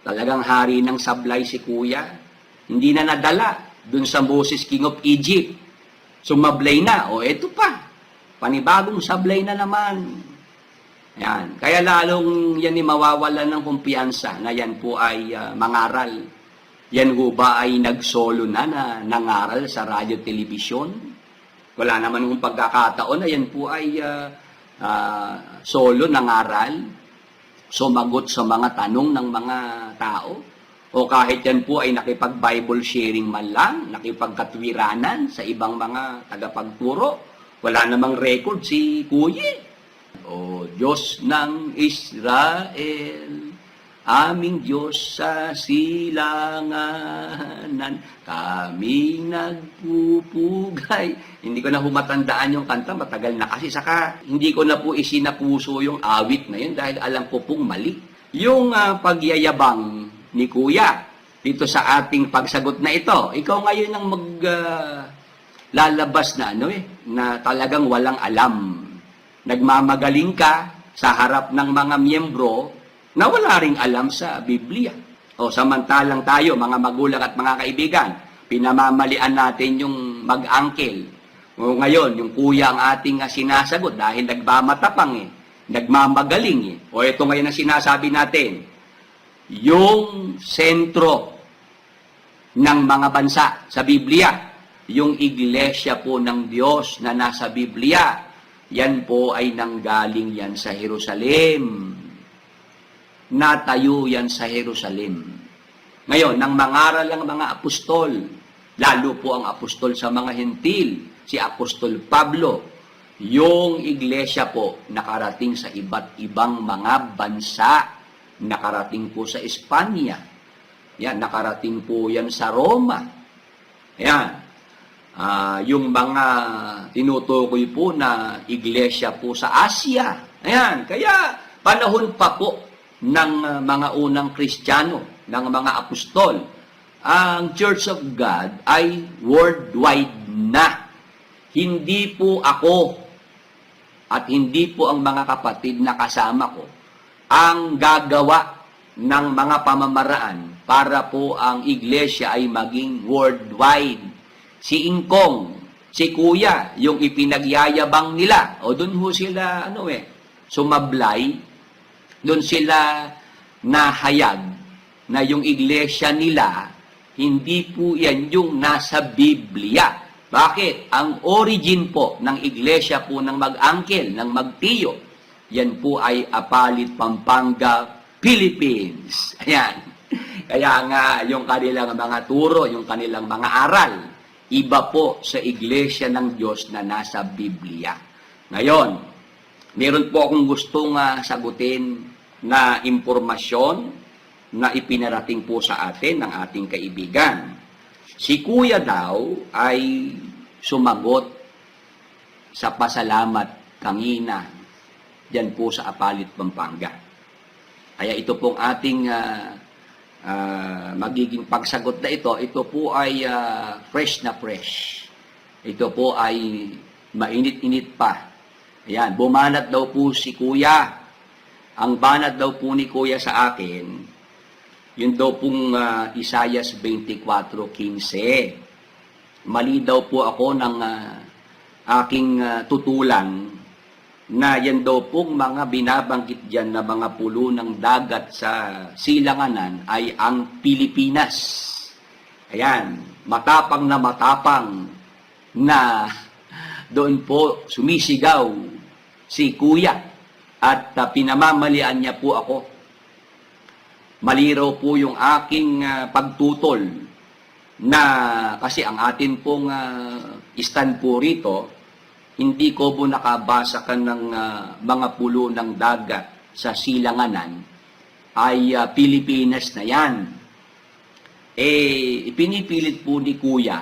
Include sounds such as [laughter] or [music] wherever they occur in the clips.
Talagang hari ng sablay si kuya. Hindi na nadala dun sa Moses King of Egypt. Sumablay na. O eto pa. Panibagong sablay na naman. Yan. Kaya lalong yan ni mawawala ng kumpiyansa na yan po ay ah, mangaral. Yan ho ba ay nagsolo na na nangaral sa radyo telebisyon? Wala naman kung pagkakataon na yan po ay ah, ah, solo nangaral, sumagot sa mga tanong ng mga tao. O kahit yan po ay nakipag-Bible sharing man lang, nakipagkatwiranan sa ibang mga tagapagturo. Wala namang record si Kuya. O Diyos ng Israel, aming Diyos sa silanganan, kami nagpupugay. Hindi ko na humatandaan yung kanta, matagal na kasi. Saka hindi ko na po isinapuso yung awit na yun dahil alam ko pong mali. Yung ah, pagyayabang ni Kuya dito sa ating pagsagot na ito, ikaw ngayon ang mag... ah, lalabas na ano eh, na talagang walang alam. Nagmamagaling ka sa harap ng mga miyembro na wala ring alam sa Biblia. O samantalang tayo, mga magulang at mga kaibigan, pinamamalian natin yung mag-angkel. O ngayon, yung kuya ang ating sinasagot dahil nagmamatapang eh, nagmamagaling eh. O ito ngayon ang sinasabi natin, yung sentro ng mga bansa sa Biblia, yung iglesia po ng Diyos na nasa Biblia, yan po ay nanggaling yan sa Jerusalem. Natayo yan sa Jerusalem. Ngayon, nang mangaral ang mga apostol, lalo po ang apostol sa mga hentil, si Apostol Pablo, yung iglesia po nakarating sa iba't ibang mga bansa, nakarating po sa Espanya, yan, nakarating po yan sa Roma, yan, Ah, yung mga tinutukoy po na iglesia po sa Asia. Ayan, kaya panahon pa po ng ah, mga unang Kristiyano, ng mga apostol, ang Church of God ay worldwide na. Hindi po ako at hindi po ang mga kapatid na kasama ko ang gagawa ng mga pamamaraan para po ang iglesia ay maging worldwide si Ingkong, si Kuya, yung ipinagyayabang nila. O doon ho sila, ano eh, sumablay. Doon sila nahayag na yung iglesia nila, hindi po yan yung nasa Biblia. Bakit? Ang origin po ng iglesia po ng mag-angkel, ng magtiyo, yan po ay Apalit, Pampanga, Philippines. [laughs] Ayan. Kaya nga, yung kanilang mga turo, yung kanilang mga aral, iba po sa iglesia ng Diyos na nasa Biblia. Ngayon, meron po akong gustong ah, sagutin na impormasyon na ipinarating po sa atin ng ating kaibigan. Si Kuya daw ay sumagot sa pasalamat kangina dyan po sa Apalit, Pampanga. Kaya ito pong ating ah, ah, magiging pagsagot na ito, ito po ay ah, fresh na fresh. Ito po ay mainit-init pa. Ayan, bumanat daw po si Kuya. Ang banat daw po ni Kuya sa akin, yun daw pong uh, Isayas 24.15. Mali daw po ako ng ah, aking ah, tutulan na yan daw pong mga binabanggit dyan na mga pulo ng dagat sa silanganan ay ang Pilipinas. Ayan, matapang na matapang na [laughs] doon po sumisigaw si Kuya at ah, pinamamalian niya po ako. Maliraw po yung aking ah, pagtutol na kasi ang atin pong uh, stand po rito, hindi ko po nakabasa ka ng ah, mga pulo ng dagat sa silanganan ay ah, Pilipinas na yan. Eh, ipinipilit po ni Kuya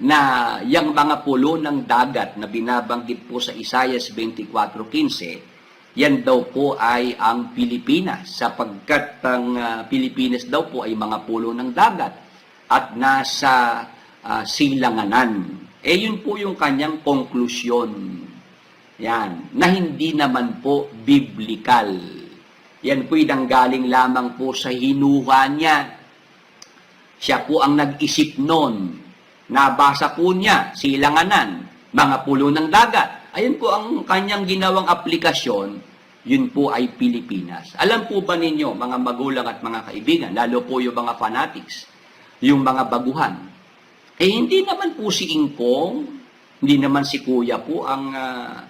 na yung mga pulo ng dagat na binabanggit po sa Isayas 24.15, yan daw po ay ang Pilipinas sapagkat ang ah, Pilipinas daw po ay mga pulo ng dagat at nasa ah, silanganan. Eh yun po yung kanyang konklusyon. Yan, na hindi naman po biblical. Yan po'y nanggaling lamang po sa hinuha niya. Siya po ang nag-isip noon. Nabasa po niya, silanganan, mga pulo ng dagat. Ayun po ang kanyang ginawang aplikasyon, yun po ay Pilipinas. Alam po ba ninyo, mga magulang at mga kaibigan, lalo po yung mga fanatics, yung mga baguhan, eh hindi naman po si Ingkong, hindi naman si Kuya po ang ah,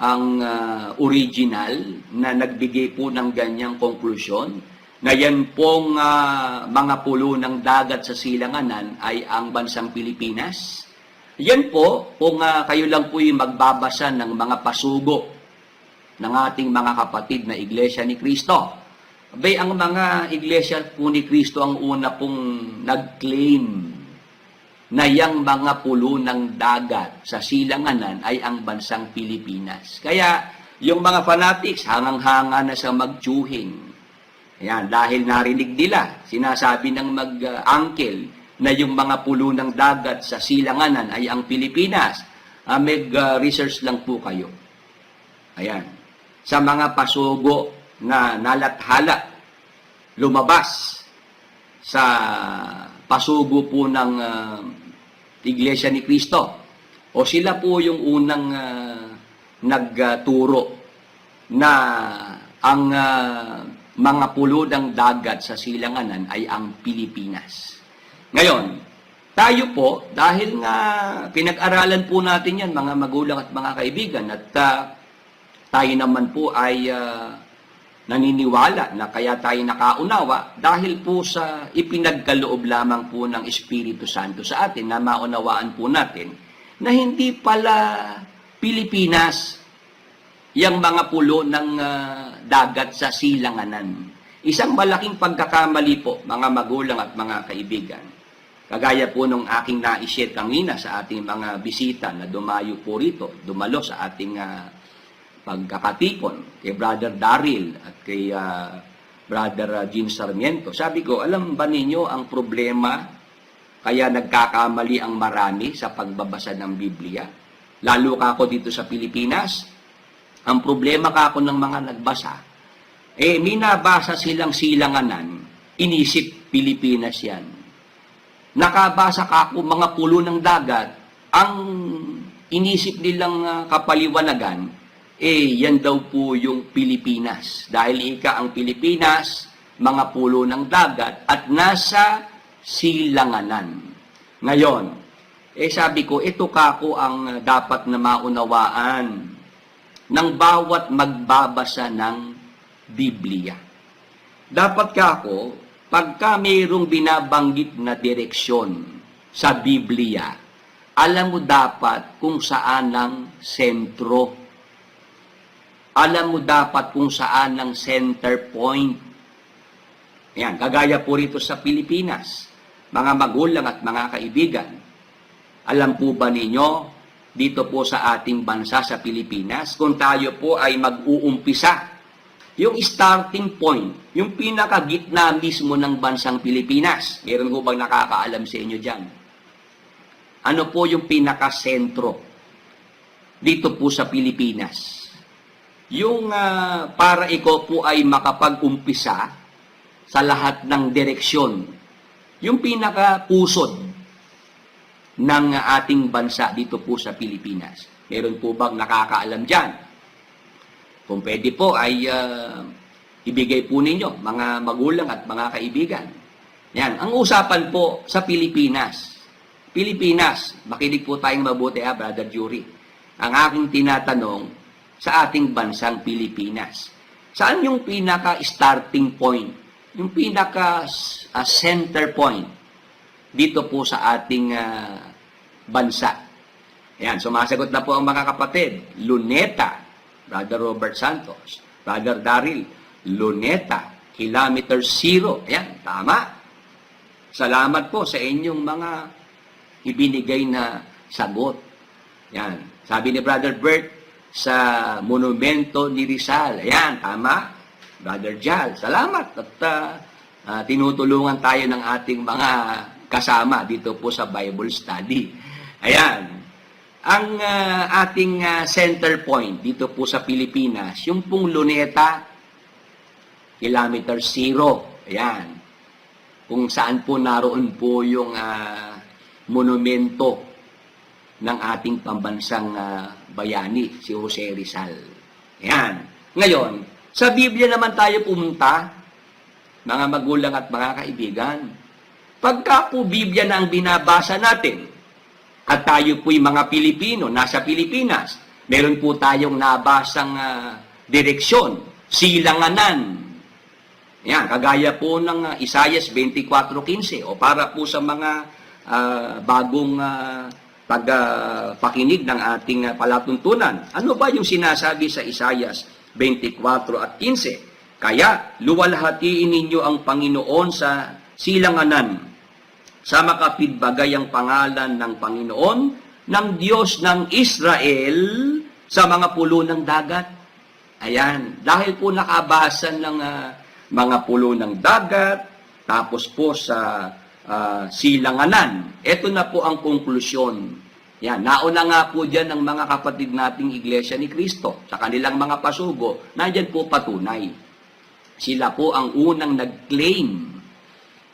ang ah, original na nagbigay po ng ganyang konklusyon na yan pong ah, mga pulo ng dagat sa silanganan ay ang bansang Pilipinas. Yan po, kung ah, kayo lang po yung magbabasa ng mga pasugo ng ating mga kapatid na Iglesia ni Kristo. Abay, ang mga Iglesia po ni Kristo ang una pong nag-claim na yang mga pulo ng dagat sa silanganan ay ang bansang Pilipinas. Kaya yung mga fanatics, hangang-hanga na sa magtsuhin. Ayan, dahil narinig nila, sinasabi ng mag-uncle na yung mga pulo ng dagat sa silanganan ay ang Pilipinas. Uh, Mag-research lang po kayo. Ayan. Sa mga pasugo na nalathala, lumabas sa pasugo po ng ah, Iglesia ni Cristo. O sila po yung unang ah, nagturo na ang ah, mga pulo ng dagat sa silanganan ay ang Pilipinas. Ngayon, tayo po, dahil nga pinag-aralan po natin yan, mga magulang at mga kaibigan, at ah, tayo naman po ay ah, naniniwala na kaya tayo nakaunawa dahil po sa ipinagkaloob lamang po ng Espiritu Santo sa atin na maunawaan po natin na hindi pala Pilipinas yung mga pulo ng ah, dagat sa silanganan. Isang malaking pagkakamali po, mga magulang at mga kaibigan. Kagaya po nung aking na-share kanina sa ating mga bisita na dumayo po rito, dumalo sa ating ah, pagkakatipon kay Brother Daryl at kay ah, Brother ah, Jean Sarmiento. Sabi ko, alam ba ninyo ang problema kaya nagkakamali ang marami sa pagbabasa ng Biblia? Lalo ka ako dito sa Pilipinas, ang problema ka ako ng mga nagbasa, eh minabasa silang silanganan, inisip Pilipinas yan. Nakabasa ka ako mga pulo ng dagat, ang inisip nilang ah, kapaliwanagan, eh yan daw po yung Pilipinas. Dahil ika ang Pilipinas, mga pulo ng dagat, at nasa silanganan. Ngayon, eh sabi ko, ito kako ang dapat na maunawaan ng bawat magbabasa ng Biblia. Dapat kako, pagka mayroong binabanggit na direksyon sa Biblia, alam mo dapat kung saan ang sentro alam mo dapat kung saan ang center point. Ayan, kagaya po rito sa Pilipinas, mga magulang at mga kaibigan. Alam po ba ninyo, dito po sa ating bansa sa Pilipinas, kung tayo po ay mag-uumpisa, yung starting point, yung pinakagitna mismo ng bansang Pilipinas, meron po bang nakakaalam sa inyo dyan? Ano po yung pinakasentro dito po sa Pilipinas? yung ah, para ikaw po ay makapag-umpisa sa lahat ng direksyon, yung pinaka-pusod ng ating bansa dito po sa Pilipinas. Meron po bang nakakaalam dyan? Kung pwede po ay ah, ibigay po ninyo, mga magulang at mga kaibigan. Yan, ang usapan po sa Pilipinas. Pilipinas, makinig po tayong mabuti ha, Brother Jury. Ang aking tinatanong, sa ating bansang Pilipinas. Saan yung pinaka-starting point? Yung pinaka-center point dito po sa ating ah, bansa. Ayan, sumasagot na po ang mga kapatid. Luneta, Brother Robert Santos, Brother Daryl, Luneta, Kilometer Zero. Ayan, tama. Salamat po sa inyong mga ibinigay na sagot. Yan. Sabi ni Brother Bert, sa monumento ni Rizal. Ayan, tama. Brother Jal, salamat. At ah, tinutulungan tayo ng ating mga kasama dito po sa Bible study. Ayan. Ang ah, ating ah, center point dito po sa Pilipinas, yung pong luneta, kilometer zero. Ayan. Kung saan po naroon po yung ah, monumento ng ating pambansang ah, bayani, si Jose Rizal. Ayan. Ngayon, sa Biblia naman tayo pumunta, mga magulang at mga kaibigan. Pagka po Biblia na ang binabasa natin, at tayo po'y mga Pilipino, nasa Pilipinas, meron po tayong nabasang ah, direksyon, silanganan. Yan, kagaya po ng uh, Isayas 24.15 o para po sa mga ah, bagong uh, pagpakinig ng ating ah, palatuntunan. Ano ba yung sinasabi sa Isayas 24 at 15? Kaya luwalhatiin ninyo ang Panginoon sa silanganan sa makapidbagay ang pangalan ng Panginoon, ng Diyos ng Israel sa mga pulo ng dagat. Ayan, dahil po nakabasa ng ah, mga pulo ng dagat, tapos po sa ah, silanganan, ito na po ang konklusyon. Yan, nauna nga po dyan ng mga kapatid nating Iglesia ni Kristo, sa kanilang mga pasugo, nandyan po patunay. Sila po ang unang nag-claim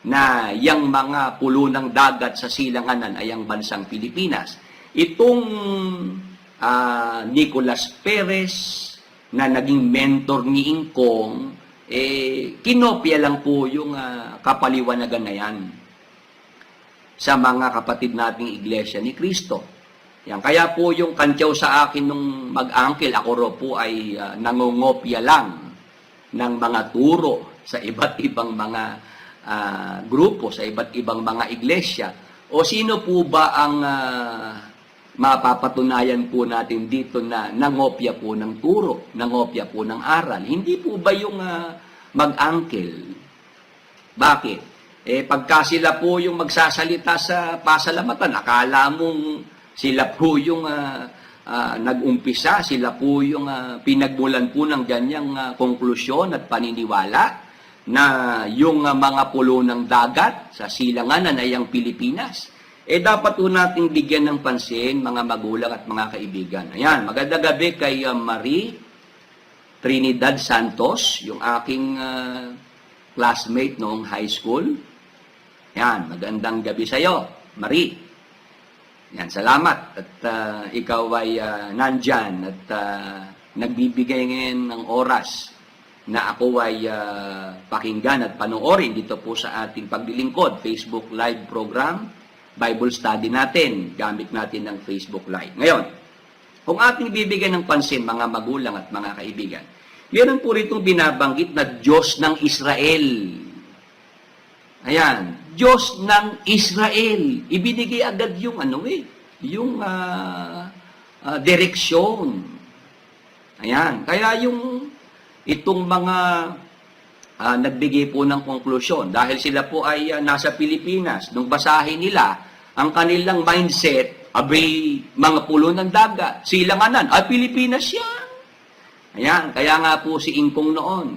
na yang mga pulo ng dagat sa silanganan ay ang bansang Pilipinas. Itong ah, Nicolas Perez na naging mentor ni Ingkong, eh, kinopya lang po yung ah, kapaliwanagan na yan sa mga kapatid nating iglesia ni Kristo. Yan. Kaya po yung kantyaw sa akin nung mag-angkel, ako ro po ay ah, nangungopya lang ng mga turo sa [laughs] iba't ibang mga ah, grupo, sa iba't ibang mga iglesia. O sino po ba ang ah, mapapatunayan po natin dito na nangopya po ng turo, nangopya po ng aral? Hindi po ba yung ah, mag-angkel? Bakit? Eh, pagka sila po yung magsasalita sa pasalamatan, akala mong sila po yung ah, ah, nag-umpisa, sila po yung ah, pinagmulan po ng ganyang ah, konklusyon at paniniwala na yung ah, mga pulo ng dagat sa silanganan ay ang Pilipinas. Eh dapat po nating bigyan ng pansin mga magulang at mga kaibigan. Ayan, magandang gabi kay ah, Marie Trinidad Santos, yung aking ah, classmate noong high school. Yan, magandang gabi sa iyo, Marie. Yan, salamat at ah, ikaw ay ah, nandyan at ah, nagbibigay ngayon ng oras na ako ay ah, pakinggan at panoorin dito po sa ating paglilingkod, Facebook Live program, Bible study natin, gamit natin ng Facebook Live. Ngayon, kung ating bibigyan ng pansin mga magulang at mga kaibigan, meron po ritong binabanggit na Diyos ng Israel. Ayan, Diyos ng Israel. Ibinigay agad yung ano eh, yung ah, ah, direksyon. Ayan, kaya yung itong mga ah, nagbigay po ng konklusyon dahil sila po ay ah, nasa Pilipinas, nung basahin nila, ang kanilang mindset, abay, mga pulo ng dagat, silanganan, ay Pilipinas yan. Ayan, kaya nga po si Ingkong noon,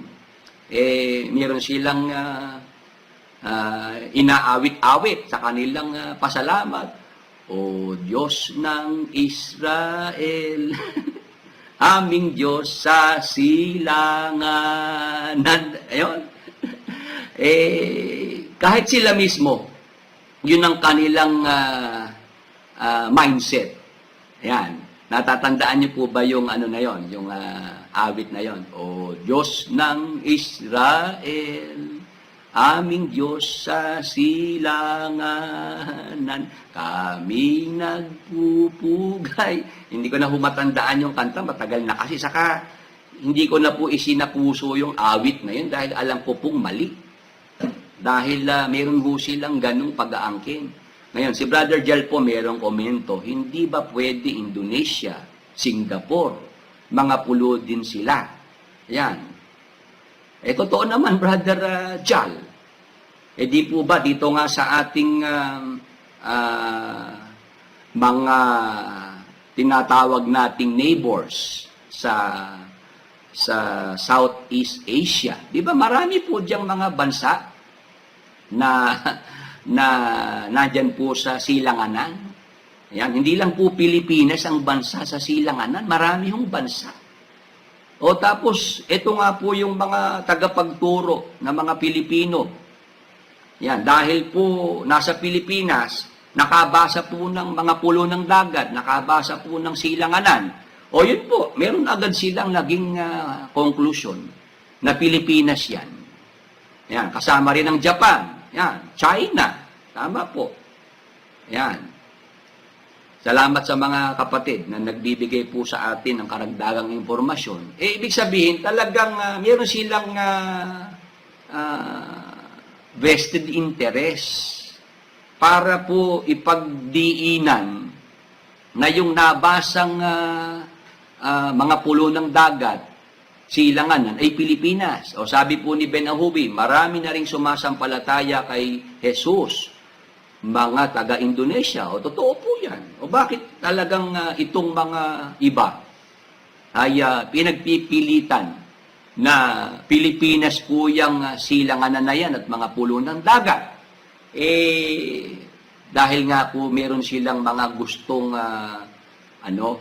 eh, meron silang ah, ah, inaawit-awit sa kanilang ah, pasalamat. O Diyos ng Israel, [laughs] aming Diyos sa silanganan. Ayun. [laughs] eh, kahit sila mismo, yun ang kanilang ah, ah, mindset. Ayan. Natatandaan niyo po ba yung ano na yon, yung ah, awit na yon? O Diyos ng Israel, aming Diyos sa silanganan, kami nagpupugay. Hindi ko na humatandaan yung kanta, matagal na kasi. Saka, hindi ko na po isinapuso yung awit na yun dahil alam ko pong mali. Dahil ah, meron po silang ganong pag-aangkin. Ngayon, si Brother Jel po merong komento, hindi ba pwede Indonesia, Singapore, mga pulo din sila? Yan. Eh, totoo naman, Brother uh, Jal. Eh, di po ba dito nga sa ating um, ah, mga tinatawag nating neighbors sa sa Southeast Asia. Di ba marami po diyang mga bansa na [laughs] na nandyan po sa silanganan. Yan, hindi lang po Pilipinas ang bansa sa silanganan, marami hong bansa. O tapos, ito nga po yung mga tagapagturo ng mga Pilipino. Yan, dahil po nasa Pilipinas, nakabasa po ng mga pulo ng dagat, nakabasa po ng silanganan. O yun po, meron agad silang naging ah, conclusion na Pilipinas yan. Yan, kasama rin ang Japan. Yan, China. Tama po. Yan. Salamat sa mga kapatid na nagbibigay po sa atin ng karagdagang impormasyon. Eh, ibig sabihin, talagang ah, meron silang ah, ah, vested interest para po ipagdiinan na yung nabasang ah, ah, mga pulo ng dagat, silanganan ay Pilipinas. O sabi po ni Ben Ahubi, marami na rin sumasampalataya kay Jesus mga taga-Indonesia. O totoo po yan. O bakit talagang ah, itong mga iba ay ah, pinagpipilitan na Pilipinas po yung ah, silanganan na yan at mga pulo ng dagat? Eh, dahil nga po meron silang mga gustong ah, ano,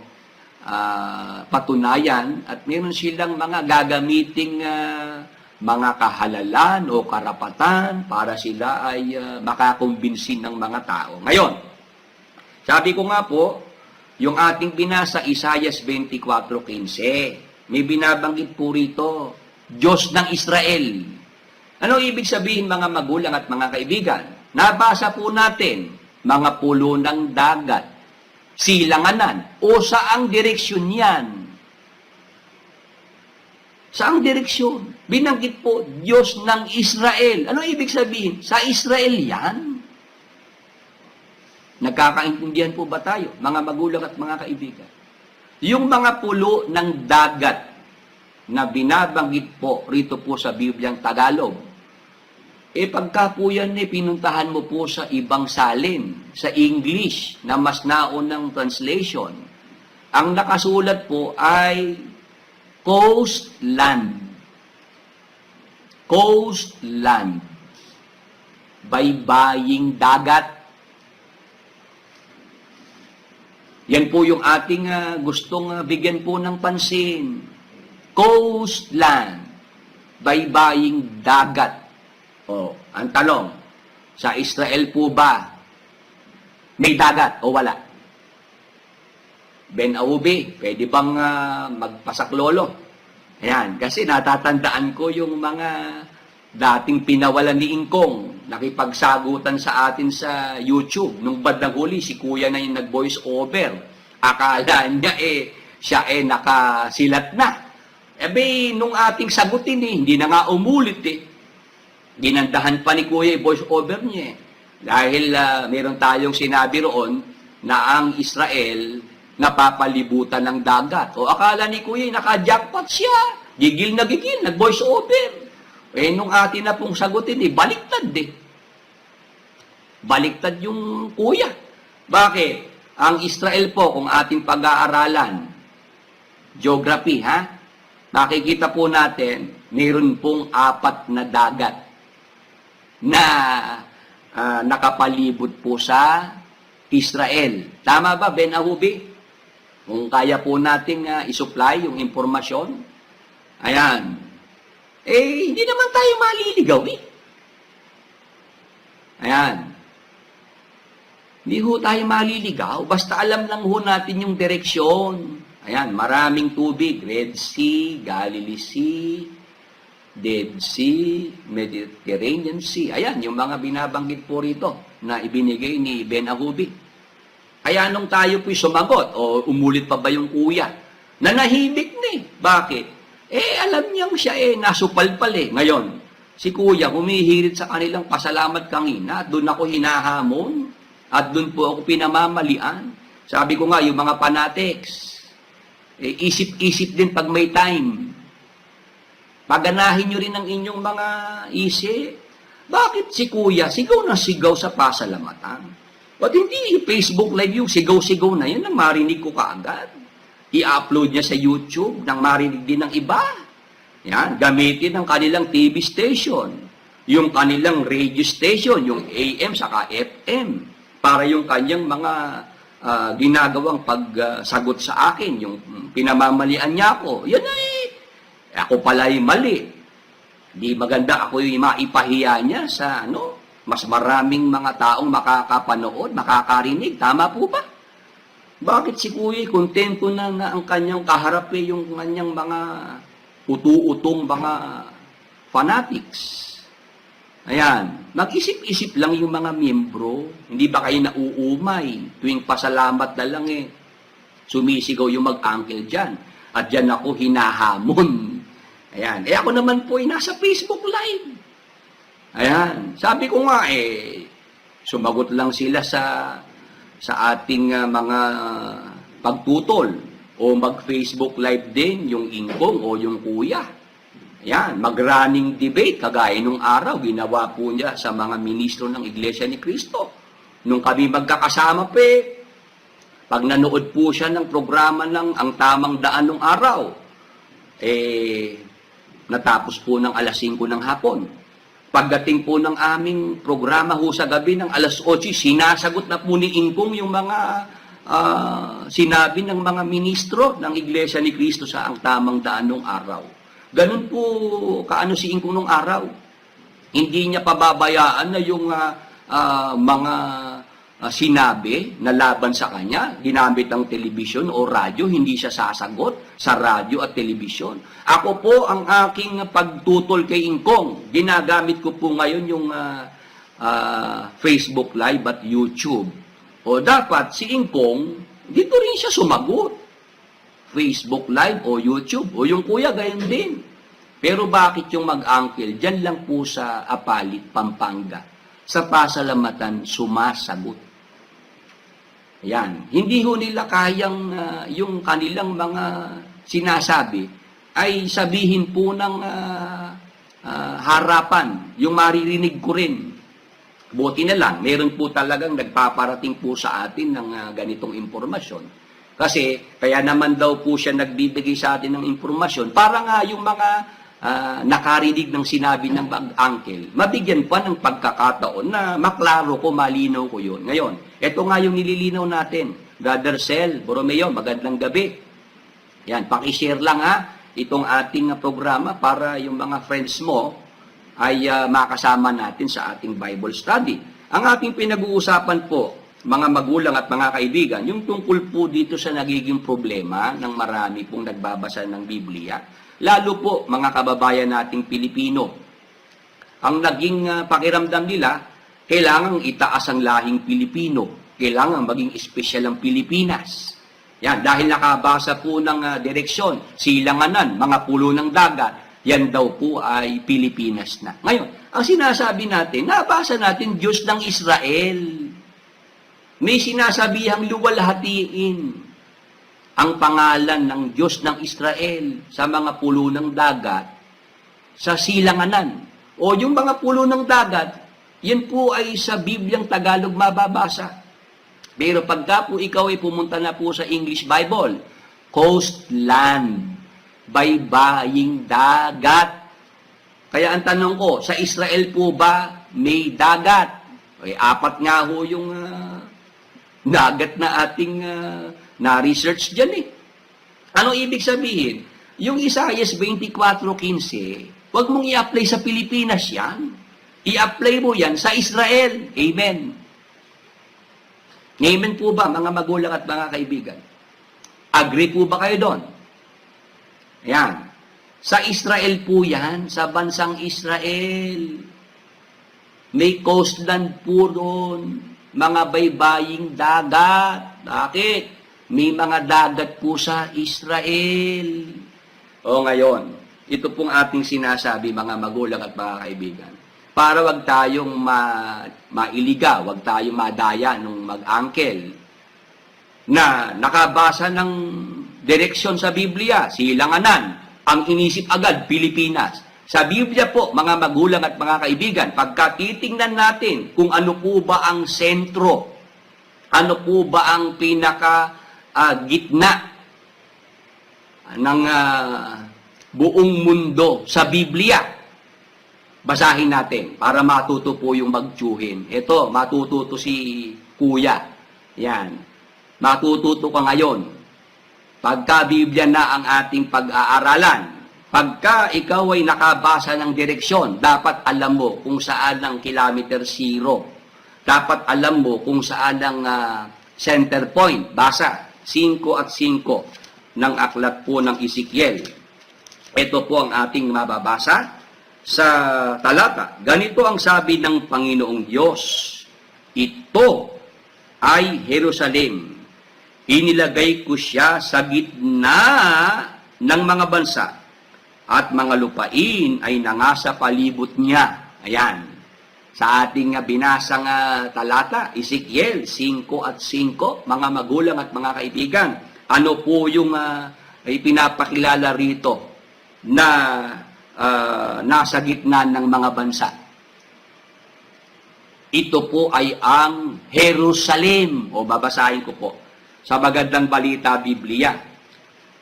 ah, patunayan at meron silang mga gagamiting ah, mga kahalalan o karapatan para sila ay ah, makakumbinsin ng mga tao. Ngayon, sabi ko nga po, yung ating binasa Isayas 24.15, may binabanggit po rito, Diyos ng Israel. Ano ibig sabihin mga magulang at mga kaibigan? Nabasa po natin, mga pulo ng dagat, silanganan, o saang direksyon yan? Saang direksyon? Binanggit po, Diyos ng Israel. Ano ibig sabihin? Sa Israel yan. Nagkakaintindihan po ba tayo, mga magulang at mga kaibigan? Yung mga pulo ng dagat na binabanggit po rito po sa Bibliang Tagalog, eh pagka po yan eh, pinuntahan mo po sa ibang salin, sa English, na mas naunang translation, ang nakasulat po ay coastland. Coastland. Baybaying dagat. Yan po yung ating ah, gustong ah, bigyan po ng pansin. Coastland. Baybaying dagat. O, ang tanong, sa Israel po ba may dagat o wala? Ben Aubi, pwede bang ah, magpasaklolo? Ayan, kasi natatandaan ko yung mga dating pinawalan ni Ingkong, nakipagsagutan sa atin sa YouTube. Nung bandang huli, si Kuya na yung nag-voice over. Akala niya eh, siya eh nakasilat na. Ebe, nung ating sagutin eh, hindi na nga umulit eh. Ginandahan pa ni Kuya yung voice over niya eh. Dahil ah, meron tayong sinabi roon na ang Israel napapalibutan ng dagat. O akala ni Kuya, naka-jackpot siya. Gigil na gigil, nag-voice over. Eh, nung atin na pong sagutin, eh, baliktad eh. Baliktad yung Kuya. Bakit? Ang Israel po, kung ating pag-aaralan, geography, ha? Makikita po natin, mayroon pong apat na dagat na ah, nakapalibot po sa Israel. Tama ba, Ben Ahubi? Kung kaya po nating ah, isupply yung impormasyon. Ayan. Eh, hindi naman tayo maliligaw eh. Ayan. Hindi ho tayo maliligaw. Basta alam lang ho natin yung direksyon. Ayan, maraming tubig. Red Sea, Galilee Sea, Dead Sea, Mediterranean Sea. Ayan, yung mga binabanggit po rito na ibinigay ni Ben Ahubi. Kaya nung tayo po'y sumagot, o umulit pa ba yung kuya, nanahimik na eh. Bakit? Eh, alam niyang siya eh, nasupalpal eh. Ngayon, si kuya humihirit sa kanilang pasalamat kangina, doon ako hinahamon, at doon po ako pinamamalian. Sabi ko nga, yung mga fanatics, eh, isip-isip din pag may time. Paganahin nyo rin ang inyong mga isip. Bakit si kuya, sigaw na sigaw sa pasalamatan? Ba't hindi Facebook live yung sigaw-sigaw na yun na marinig ko kaagad? I-upload niya sa YouTube nang marinig din ng iba. Yan, gamitin ang kanilang TV station, yung kanilang radio station, yung AM saka FM, para yung kanyang mga ah, ginagawang pagsagot sa akin, yung pinamamalian niya ako. Yan ay Ako pala'y mali. Di maganda ako yung maipahiya niya sa ano, mas maraming mga taong makakapanood, makakarinig. Tama po ba? Bakit si Kuya kontento na nga ang kanyang kaharap eh, yung kanyang mga utu-utong mga fanatics? Ayan, mag-isip-isip lang yung mga miyembro. Hindi ba kayo nauumay? Tuwing pasalamat na lang eh, sumisigaw yung mag-uncle dyan. At dyan ako hinahamon. Ayan, eh ako naman po ay nasa Facebook Live. Ayan, sabi ko nga eh, sumagot lang sila sa sa ating ah, mga pagtutol o mag-Facebook Live din yung ingkong o yung kuya. Yan, mag-running debate, kagaya nung araw, ginawa po niya sa mga ministro ng Iglesia ni Cristo. Nung kami magkakasama pa eh, pag nanood po siya ng programa ng Ang Tamang Daan nung araw, eh, natapos po ng alas 5 ng hapon. Pagdating po ng aming programa ho sa gabi ng alas 8, sinasagot na po ni Ingkong yung mga ah, sinabi ng mga ministro ng Iglesia ni Cristo sa Ang Tamang Daan nung araw. Ganun po kaano si Ingkong nung araw. Hindi niya pababayaan na yung ah, ah, mga ah, sinabi na laban sa kanya, ginamit ang telebisyon o radyo, hindi siya sasagot sa radyo at telebisyon. Ako po ang aking pagtutol kay Ingkong. Ginagamit ko po ngayon yung ah, ah, Facebook Live at YouTube. O dapat si Ingkong, dito rin siya sumagot. Facebook Live o YouTube. O yung kuya, gayon din. Pero bakit yung mag-uncle, dyan lang po sa Apalit, Pampanga, sa pasalamatan, sumasagot. Yan. Hindi ho nila kayang ah, yung kanilang mga sinasabi ay sabihin po ng ah, ah, harapan, yung maririnig ko rin. Buti na lang, meron po talagang nagpaparating po sa atin ng ah, ganitong impormasyon. Kasi kaya naman daw po siya nagbibigay sa atin ng impormasyon para nga yung mga ah, nakarinig ng sinabi ng mag-uncle, mabigyan pa ng pagkakataon na maklaro ko, malinaw ko yun. Ngayon, ito nga yung nililinaw natin. Brother Sel, Borromeo, magandang gabi. Yan, pakishare lang ha, itong ating programa para yung mga friends mo ay ah, makasama natin sa ating Bible study. Ang ating pinag-uusapan po, mga magulang at mga kaibigan, yung tungkol po dito sa nagiging problema ng marami pong nagbabasa ng Biblia, lalo po mga kababayan nating Pilipino. Ang naging ah, pakiramdam nila, kailangang itaas ang lahing Pilipino, kailangan maging espesyal ang Pilipinas. Yan, dahil nakabasa po ng ah, direksyon, silanganan, mga pulo ng dagat, yan daw po ay Pilipinas na. Ngayon, ang sinasabi natin, nabasa natin Diyos ng Israel. May sinasabihang luwalhatiin ang pangalan ng Diyos ng Israel sa mga pulo ng dagat sa silanganan. O yung mga pulo ng dagat, yan po ay sa Bibliang Tagalog mababasa. Pero pagka po ikaw ay pumunta na po sa English Bible, coastland, baybaying dagat. Kaya ang tanong ko, sa Israel po ba may dagat? Ay, apat nga ho yung ah, dagat na ating ah, na-research dyan eh. Ano ibig sabihin? Yung Isaiah 24.15, huwag mong i-apply sa Pilipinas yan. I-apply mo yan sa Israel. Amen. Amen po ba, mga magulang at mga kaibigan? Agree po ba kayo doon? Ayan. Sa Israel po yan, sa bansang Israel. May coastland po doon, mga baybaying dagat. Bakit? May mga dagat po sa Israel. O ngayon, ito pong ating sinasabi mga magulang at mga kaibigan. Para wag tayong ma mailiga, wag tayong madaya nung mag-uncle na nakabasa ng direksyon sa Biblia, silanganan, ang inisip agad, Pilipinas. Sa Biblia po, mga magulang at mga kaibigan, pagka titingnan natin kung ano po ba ang sentro, ano po ba ang pinaka ah, gitna ng ah, buong mundo sa Biblia, basahin natin para matuto po yung magtsuhin. Ito, matututo si Kuya. Yan. Matututo ka ngayon. Pagka Biblia na ang ating pag-aaralan, Pagka ikaw ay nakabasa ng direksyon, dapat alam mo kung saan ang kilometer zero. Dapat alam mo kung saan ang ah, center point. Basa, 5 at 5 ng aklat po ng Ezekiel. Ito po ang ating mababasa sa talata. Ganito ang sabi ng Panginoong Diyos. Ito ay Jerusalem. Inilagay ko siya sa gitna ng mga bansa at mga lupain ay nangasa palibot niya. Ayan. Sa ating uh, binasang ah, talata, Ezekiel 5 at 5, mga magulang at mga kaibigan, ano po yung uh, ipinapakilala rito na ah, nasa gitna ng mga bansa? Ito po ay ang Jerusalem. O babasahin ko po. Sa magandang balita Biblia.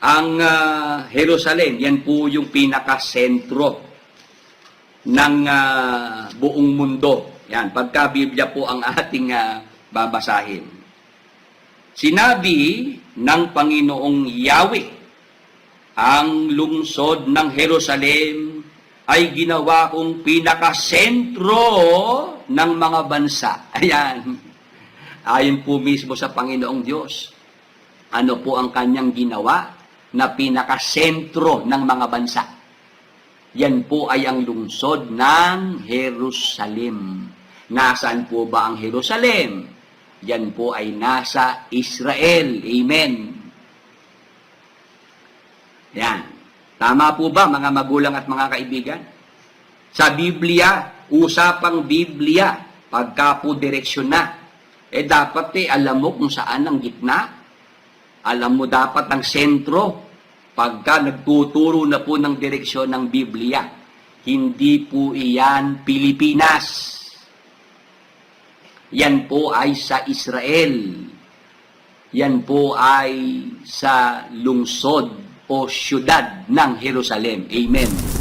Ang ah, Jerusalem, yan po yung pinakasentro ng ah, buong mundo. Yan, pagka Biblia po ang [laughs] ating ah, babasahin. Sinabi ng Panginoong Yahweh, ang lungsod ng Jerusalem ay ginawa kong pinakasentro ng mga bansa. [laughs] Ayan. Ayon po mismo sa Panginoong Diyos. Ano po ang kanyang ginawa na pinakasentro ng mga bansa? Yan po ay ang lungsod ng Jerusalem. Nasaan po ba ang Jerusalem? Yan po ay nasa Israel. Amen. Yan. Tama po ba mga magulang at mga kaibigan? Sa Biblia, usapang Biblia, pagka po direksyon na, eh dapat eh alam mo kung saan ang gitna, alam mo dapat ang sentro, pagka nagtuturo na po ng direksyon ng Biblia, hindi po iyan Pilipinas. Yan po ay sa Israel. Yan po ay sa lungsod o syudad ng Jerusalem. Amen.